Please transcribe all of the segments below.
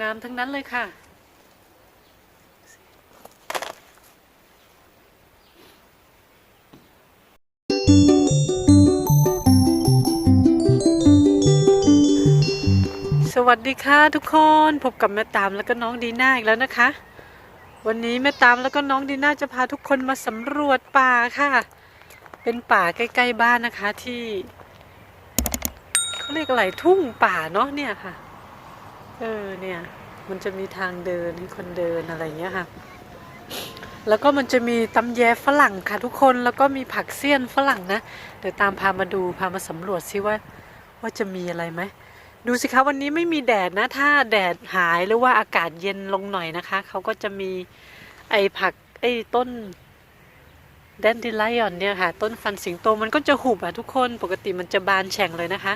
งามทั้งนั้นเลยค่ะ สวัสดีค่ะทุกคนพบกับแม่ตามแล้วก็น้องดีน่าอีกแล้วนะคะ วันนี้แม่ตามแล้วก็น้องดีน่าจะพาทุกคนมาสำรวจป่าค่ะ เป็นป่าใกล้ ๆ บ้านนะคะที่เขาเรียกอะไรทุ่งป่าเนาะเนี่ยค่ะ เออเนี่ย มันจะมีทางเดินให้คนเดินอะไรอย่างเงี้ยค่ะ แล้วก็มันจะมีตำแยฝรั่งค่ะทุกคนแล้วก็มีผักเสี้ยนฝรั่งนะ เดี๋ยวตามพามาดูพามาสำรวจซิว่า ว่าจะมีอะไรไหมดูสิคะวันนี้ไม่มีแดดนะ ถ้าแดดหายหรือว่าอากาศเย็นลงหน่อยนะคะ เขาก็จะมีไอ้ผักไอ้ต้นแดนดิไลออนเนี่ยค่ะ ต้นฟันสิงโตมันก็จะหุบอะทุกคนปกติมันจะบานแฉ่งเลยนะคะ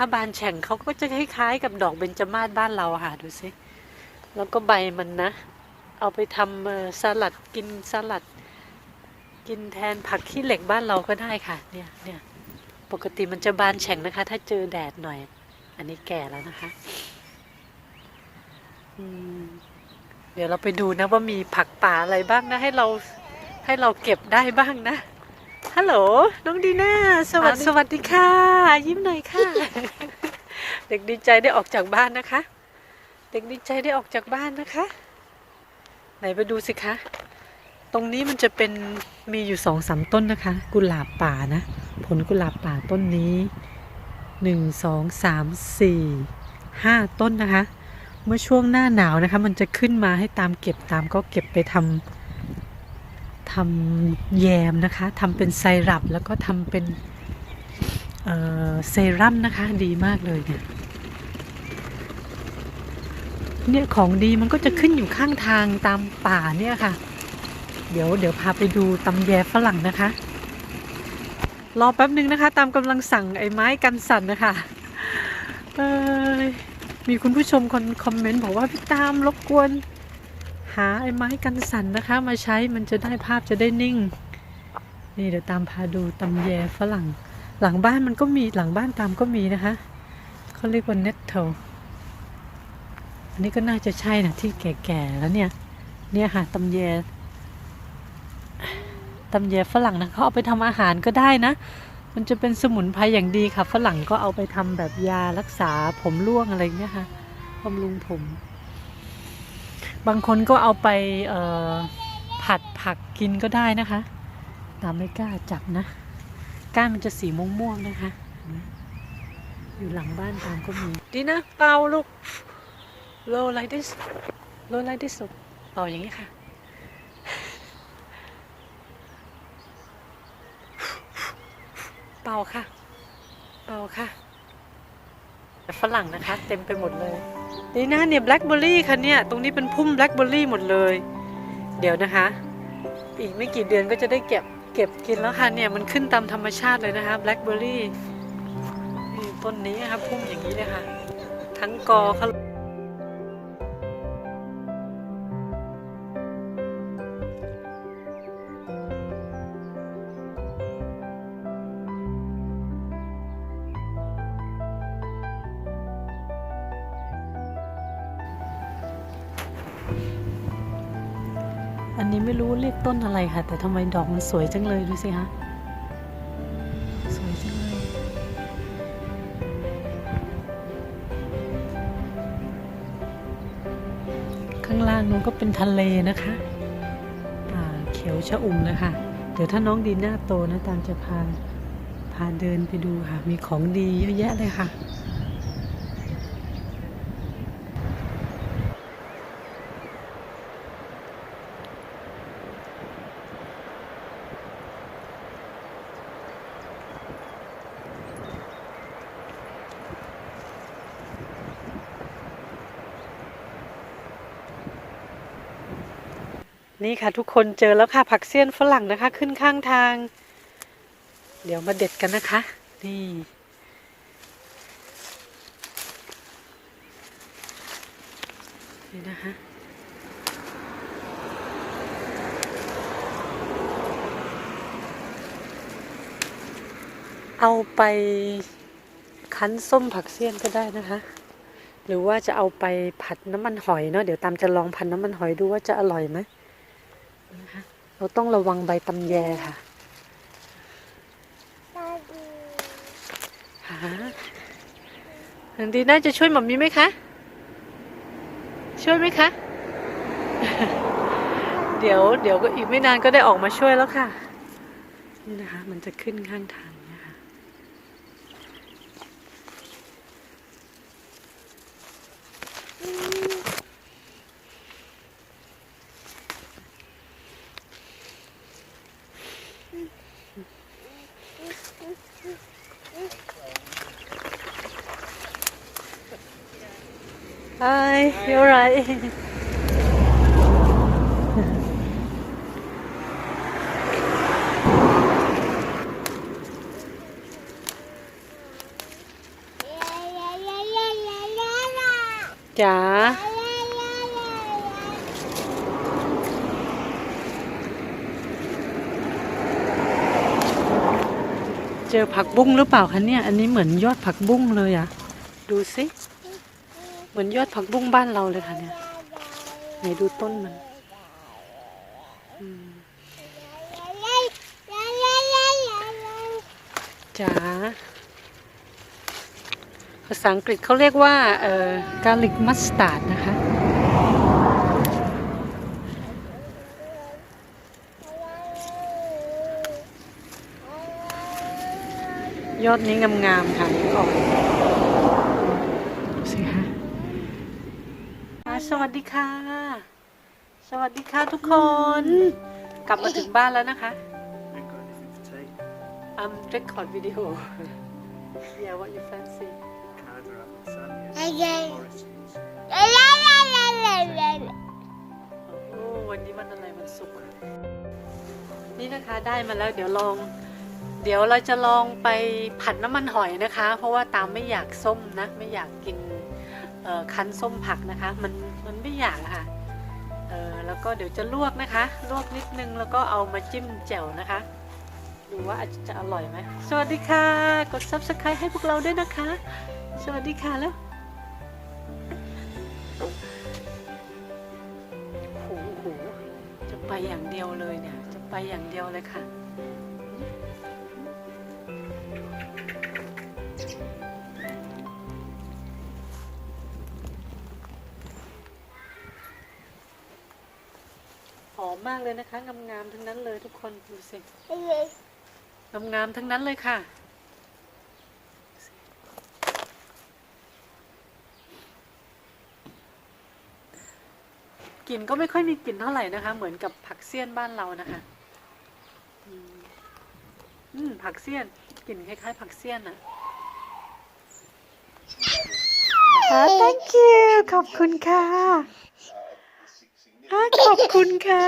ถ้าบานแฉ่งเขาก็จะคล้ายๆกับดอกเบญจมาศบ้านเราค่ะดูสิแล้วก็ใบมันนะ เอาไปทำสลัดกินสลัด กินแทนผักขี้เหล็กบ้านเราก็ได้ค่ะเนี่ยเนี่ยปกติมันจะบานแฉ่งนะคะ ถ้าเจอแดดหน่อย อันนี้แก่แล้วนะคะเดี๋ยวเราไปดูนะว่ามีผักป่าอะไรบ้างนะ ให้เราให้เราเก็บได้บ้างนะ ฮัลโหล น้องดีน่า สวัสดีสวัสดีค่ะ ยิ้มหน่อยค่ะ เด็กดีใจได้ออกจากบ้านนะคะ เด็กดีใจได้ออกจากบ้านนะคะ ไหนไปดูสิคะ ตรงนี้มันจะเป็นมีอยู่สองสามต้นนะคะ กุหลาบป่านะ ผลกุหลาบป่าต้นนี้หนึ่งสองสามสี่ห้าต้นนะคะ เมื่อช่วงหน้าหนาวนะคะ มันจะขึ้นมาให้ตามเก็บตามก็เก็บไปทำ ทำแยมนะคะทำเป็นไซรัปแล้วก็ทำเป็นเซรั่มนะคะดีมากเลยเนี่ยเนี่ยของดีมันก็จะขึ้นอยู่ข้างทางตามป่าเนี่ยค่ะ เดี๋ยวเดี๋ยวพาไปดูตำแยฝรั่งนะคะ รอแป๊บนึงนะคะ ตามกำลังสั่งไอ้ไม้กันสั่นนะคะมีคุณผู้ชมคนคอมเมนต์บอกว่าพี่ตามรบกวน หาไอ้ไม้กันสั่นนะคะ มาใช้มันจะได้ภาพจะได้นิ่ง นี่เดี๋ยวตามพาดูตำแยฝรั่ง หลังบ้านมันก็มีหลังบ้านตามก็มีนะคะเขาเรียกว่าเน็ตเทลอันนี้ก็น่าจะใช่นะที่แก่ๆแล้วเนี่ย เนี่ยค่ะตำแยตำแยฝรั่งนะเขาเอาไปทำอาหารก็ได้นะ มันจะเป็นสมุนไพรอย่างดีค่ะ ฝรั่งก็เอาไปทำแบบยารักษาผมร่วงอะไรเงี้ยค่ะบำรุงผม บางคนก็เอาไปผัดผักกินก็ได้นะคะตามไม่กล้าจับนะ ก้านมันจะสีม่วงๆนะคะ อยู่หลังบ้านตามก็มี ดีนะ เป่าลูก โลไลดิสโลไลดิสเป่าอย่างนี้ค่ะ เป่าค่ะ เป่าค่ะฝรั่งนะคะ เต็มไปหมดเลย นี่นะเนี่ยแบล็คเบอร์รี่ค่ะเนี่ยตรงนี้เป็นพุ่มแบล็คเบอร์รี่หมดเลย เดี๋ยวนะคะ อีกไม่กี่เดือนก็จะได้เก็บเก็บกินแล้วค่ะเนี่ยมันขึ้นตามธรรมชาติเลยนะคะแบล็คเบอร์รี่นี่ต้นนี้นะคะพุ่มอย่างนี้เลยค่ะ ทั้งกอเข อันนี้ไม่รู้เรียกต้นอะไรค่ะ แต่ทำไมดอกมันสวยจังเลยดูสิคะสวยจังเลยข้างล่างนู้นก็เป็นทะเลนะคะป่าเขียวชะอุ่มเลยค่ะ เดี๋ยวถ้าน้องดีน่าโตนะตามจะพาพาเดินไปดูค่ะ มีของดีเยอะแยะเลยค่ะ นี่ค่ะทุกคนเจอแล้วค่ะผักเสี้ยนฝรั่งนะคะ ขึ้นข้างทาง เดี๋ยวมาเด็ดกันนะคะ นี่นี่นะคะเอาไปคั้นส้มผักเสี้ยนก็ได้นะคะ หรือว่าจะเอาไปผัดน้ำมันหอยเนาะเดี๋ยวตามจะลองผัดน้ำมันหอยดูว่าจะอร่อยไหม นะคะเราต้องระวังใบตำแยค่ะหาอันดีน่าจะช่วยหมอมีไหมคะ ช่วยไหมคะ เดี๋ยวเดี๋ยวก็อีกไม่นานก็ได้ออกมาช่วยแล้วค่ะ นี่นะคะ มันจะขึ้นข้างทาง นะคะ Hi, you're right. จ๋าเจอผักบุ้งหรือเปล่าคะเนี่ย อันนี้เหมือนยอดผักบุ้งเลยอะดูสิ มือนยอดผักบุ้งบ้านเราเลยค่ะเนี่ย ไหนดูต้นมันอืมจ๋าภาษาอังกฤษเขาเรียกว่าเอ่อ garlic mustard นะคะยอดนี้งามๆค่ะนี่ออกดูสิคะอ่า สวัสดีค่ะ สวัสดีค่ะทุกคน กลับมาถึงบ้านแล้วนะคะ Ain't got anything for tea. I'm record video yeah what you fancy Canada apple sandwich. Okay. Morrison's. โอ้วันนี้วันอะไรวันศุกร์อะนี่นะคะได้มาแล้วเดี๋ยวลอง เดี๋ยวเราจะลองไปผัดน้ำมันหอยนะคะ เพราะว่าตามไม่อยากส้มนะ ไม่อยากกินเอ่อคั้นส้มผักนะคะ มัน มันไม่อยากอะค่ะ เออแล้วก็เดี๋ยวจะลวกนะคะ ลวกนิดนึงแล้วก็เอามาจิ้มแจ่วนะคะ ดูว่าอาจจะอร่อยไหม สวัสดีค่ะ กด subscribe ให้พวกเราด้วยนะคะ สวัสดีค่ะแล้วโอ้โหจะไปอย่างเดียวเลยเนี่ย จะไปอย่างเดียวเลยค่ะ อมมากเลยนะคะงามๆทั้งนั้นเลยทุกคนดูสิงามๆทั้งนั้นเลยค่ะ กลิ่นก็ไม่ค่อยมีกลิ่นเท่าไหร่นะคะ เหมือนกับผักเสี้ยนบ้านเรานะคะอืมอืมผักเสี้ยนกลิ่นคล้ายๆ ผักเสี้ยนอะอ่า thank you ขอบคุณค่ะ อ่าขอบคุณค่ะ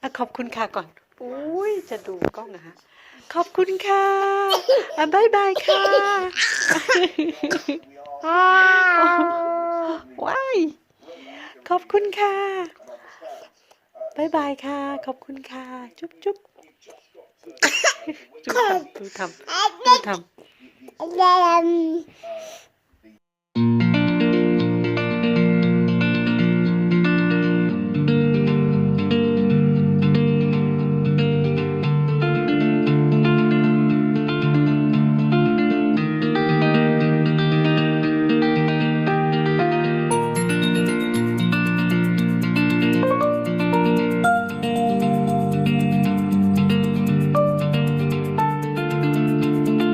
อะขอบคุณค่ะก่อน อุ้ยจะดูกล้องนะคะขอบคุณค่ะอะบายบายค่ะว้ายขอบคุณค่ะบายบายค่ะ ขอบคุณค่ะ จุ๊บจุ๊บดูทำดูทำดูทำ